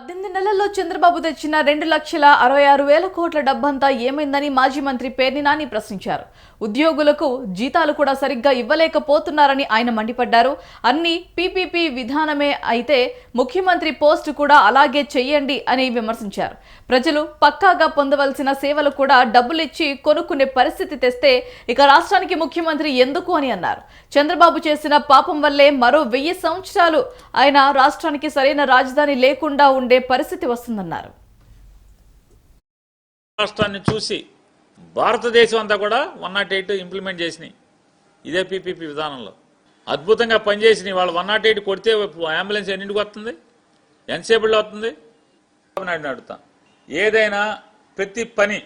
పద్దెనిమిది నెలల్లో చంద్రబాబు తెచ్చిన రెండు లక్షల అరవై ఆరు వేల కోట్ల డబ్బంతా ఏమైందని మాజీ మంత్రి పేర్ని నాని ప్రశ్నించారు. ఉద్యోగులకు జీతాలు కూడా సరిగ్గా ఇవ్వలేకపోతున్నారని ఆయన మండిపడ్డారు. అన్ని పీపీపీ విధానమే అయితే ముఖ్యమంత్రి పోస్టు కూడా అలాగే చెయ్యండి అని విమర్శించారు. ప్రజలు పక్కాగా పొందవలసిన సేవలు కూడా డబ్బులిచ్చి కొనుక్కునే పరిస్థితి తెస్తే ఇక రాష్ట్రానికి ముఖ్యమంత్రి ఎందుకు అని అన్నారు. చంద్రబాబు చేసిన పాపం వల్లే మరో వెయ్యి సంవత్సరాలు ఆయన రాష్ట్రానికి సరైన రాజధాని లేకుండా ఉండి పరిస్థితి వస్తుందన్నారు. రాష్ట్రాన్ని చూసి భారతదేశం అంతా కూడా వన్ నాట్ ఎయిట్ ఇంప్లిమెంట్ చేసినాయి. ఇదే పీపీపీ విధానంలో. అద్భుతంగా పనిచేసినాయి. వాళ్ళు వన్ నాట్ ఎయిట్ కొడితే అంబులెన్స్ ఎన్నింటికి వస్తుంది? ఎంతసేపులో వస్తుంది? నాయుడు అడుగుతా ఏదైనా ప్రతి పని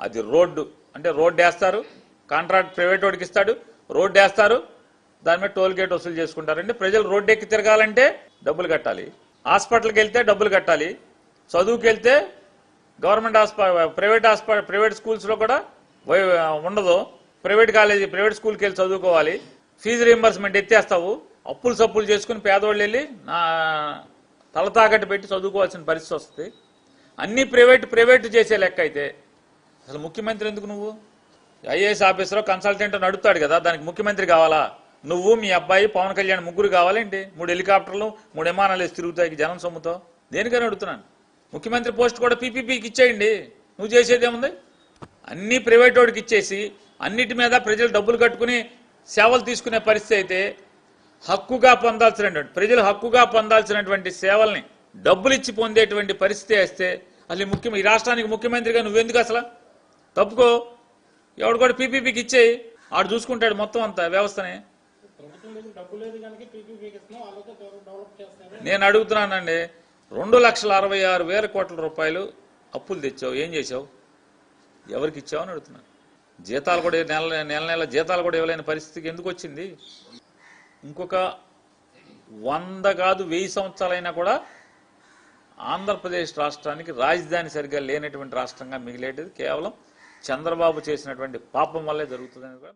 అది రోడ్డు అంటే రోడ్డు వేస్తారు కాంట్రాక్ట్ ప్రైవేట్ వాడికి ఇస్తాడు రోడ్డు వేస్తారు దాని మీద టోల్ గేట్ వసూలు చేసుకుంటారండి ప్రజలు రోడ్డు ఎక్కి తిరగాలంటే డబ్బులు కట్టాలి. హాస్పిటల్కి వెళ్తే డబ్బులు కట్టాలి. చదువుకి వెళ్తే government hospital private hospital private స్కూల్స్లో కూడా ఉండదు. ప్రైవేట్ కాలేజీ ప్రైవేట్ స్కూల్కి వెళ్ళి చదువుకోవాలి. ఫీజు రీంబర్స్మెంట్ ఎత్తేస్తావు. అప్పులు సప్పులు చేసుకుని పేదవాళ్ళు వెళ్ళి నా తల తాకట్టు పెట్టి చదువుకోవాల్సిన పరిస్థితి వస్తుంది. అన్ని ప్రైవేట్ ప్రైవేట్ చేసే లెక్క అయితే. అసలు ముఖ్యమంత్రి ఎందుకు నువ్వు? ఐఏఎస్ ఆఫీసర్ కన్సల్టెంట్ నడుపుతాడు కదా. దానికి ముఖ్యమంత్రి కావాలా? నువ్వు మీ అబ్బాయి పవన్ కళ్యాణ్ ముగ్గురు కావాలేంటి? మూడు హెలికాప్టర్లు మూడు విమానాలు వేసి తిరుగుతాయి జనం సొమ్ముతో. దేనికని అడుగుతున్నాను? ముఖ్యమంత్రి పోస్ట్ కూడా పీపీపీకి ఇచ్చేయండి. నువ్వు చేసేది ఏముంది? అన్ని ప్రైవేట్ వాడికి ఇచ్చేసి అన్నిటి మీద ప్రజలు డబ్బులు కట్టుకుని సేవలు తీసుకునే పరిస్థితి అయితే హక్కుగా పొందాల్సినటువంటి ప్రజలు హక్కుగా పొందాల్సినటువంటి సేవల్ని డబ్బులు ఇచ్చి పొందేటువంటి పరిస్థితి వేస్తే అసలు ముఖ్యం ముఖ్య ఈ రాష్ట్రానికి ముఖ్యమంత్రిగా నువ్వెందుకు అసలు? తప్పుకో. ఎవడు కూడా పీపీపీకి ఇచ్చేయి. ఆడు చూసుకుంటాడు మొత్తం అంతా వ్యవస్థని. నేను అడుగుతున్నానండి రెండు లక్షల అరవై ఆరు వేల కోట్ల రూపాయలు అప్పులు తెచ్చావు ఏం చేసావు ఎవరికి ఇచ్చావు అని అడుగుతున్నాను. జీతాలు కూడా నెల నెల నెల జీతాలు కూడా ఇవ్వలేని పరిస్థితికి ఎందుకు వచ్చింది? ఇంకొక వంద కాదు వెయ్యి సంవత్సరాలైనా కూడా ఆంధ్రప్రదేశ్ రాష్ట్రానికి రాజధాని సరిగ్గా లేనటువంటి రాష్ట్రంగా మిగిలేటిది. కేవలం చంద్రబాబు చేసినటువంటి పాపం వల్లే జరుగుతుందని కూడా